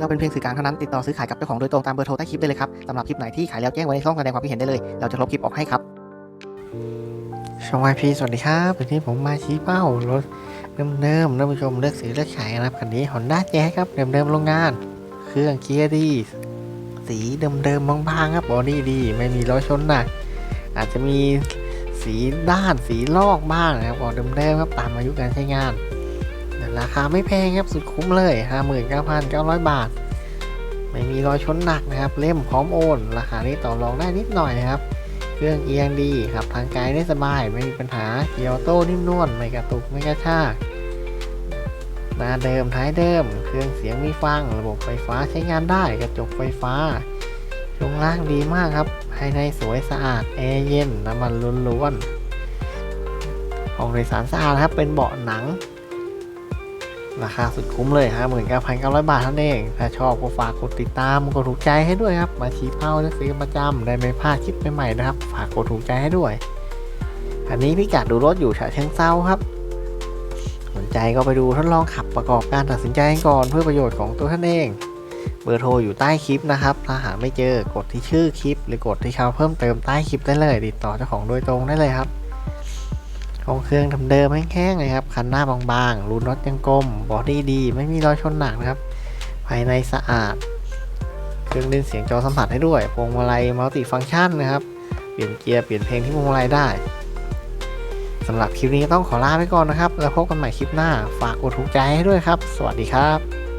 เราเป็นเพียงสื่อกลางเท่านั้นติดต่อซื้อขายกับเจ้าของโดยตรงตามเบอร์โทรใต้คลิปได้เลยครับสำหรับคลิปไหนที่ขายแล้วแจ้งไว้ในช่องแสดงความคิดเห็นได้เลย เราจะลบคลิปออกให้ครับช่องไอพีสวัสดีครับวันนี้ผมมาชี้เป้ารถเดิมๆท่านผู้ชมเลือกซื้อเลือกขายนะครับคันนี้ Honda Jazz ครับเดิมๆโรงงาน เครื่องเกียร์ดีสีเดิมๆบางๆครับบอดี้ดี ไม่มีรอยชนหนักอาจจะมีสีด้านสีลอกบ้างนะครับบอกเดิมๆครับตามอายุการใช้งาน ราคาไม่แพงครับสุดคุ้มเลย 59,900 บาท ไม่มีรอยชนหนักนะครับ เล่มพร้อมโอน ราคานี้ต่อรองได้นิดหน่อยนะครับ เครื่องเอียงดีครับทางไกลได้สบายไม่มีปัญหาเกียร์ออโต้นิ่มนวลไม่กระตุกไม่กระชากหน้าเดิมท้ายเดิม เครื่องเสียงมีฟัง ระบบไฟฟ้าใช้งานได้กระจกไฟฟ้าช่วงล่างดีมากครับภายในสวยสะอาดแอร์เย็นน้ำมันล้วนๆห้องโดยสารสะอาดครับเป็นเบาะหนัง ราคาสุดคุ้มเลย59,900บาทเท่านั้นเอง ถ้าชอบก็ฝากกดติดตามกดถูกใจให้ด้วยครับ มาชี้เป้าและซื้อประจำได้ไม่พลาดคลิปใหม่ๆนะครับ ฝากกดถูกใจให้ด้วย อันนี้พี่กัดดูรถอยู่ฉะเชิงเซาครับ สนใจก็ไปดูทดลองขับประกอบการตัดสินใจก่อนเพื่อประโยชน์ของตัวท่านเอง เบอร์โทรอยู่ใต้คลิปนะครับ ถ้าหาไม่เจอกดที่ชื่อคลิป หรือกดที่เขาเพิ่มเติมใต้คลิปได้เลย ติดต่อเจ้าของโดยตรงได้เลยครับ ของเครื่องเดิมๆแห้งๆเลยครับ คันหน้าบางๆ รูน็อตยังกลม บอดี้ดี ไม่มีรอยชนหนักนะครับ ภายในสะอาด เครื่องเล่นเสียงจอสัมผัสให้ด้วยพวงมาลัยมัลติฟังก์ชันนะครับ เปลี่ยนเกียร์ เปลี่ยนเพลงที่พวงมาลัยได้สำหรับคลิปนี้ต้องขอลาไปก่อนนะครับ แล้วพบกันใหม่คลิปหน้า ฝากกดถูกใจให้ด้วยครับ สวัสดีครับ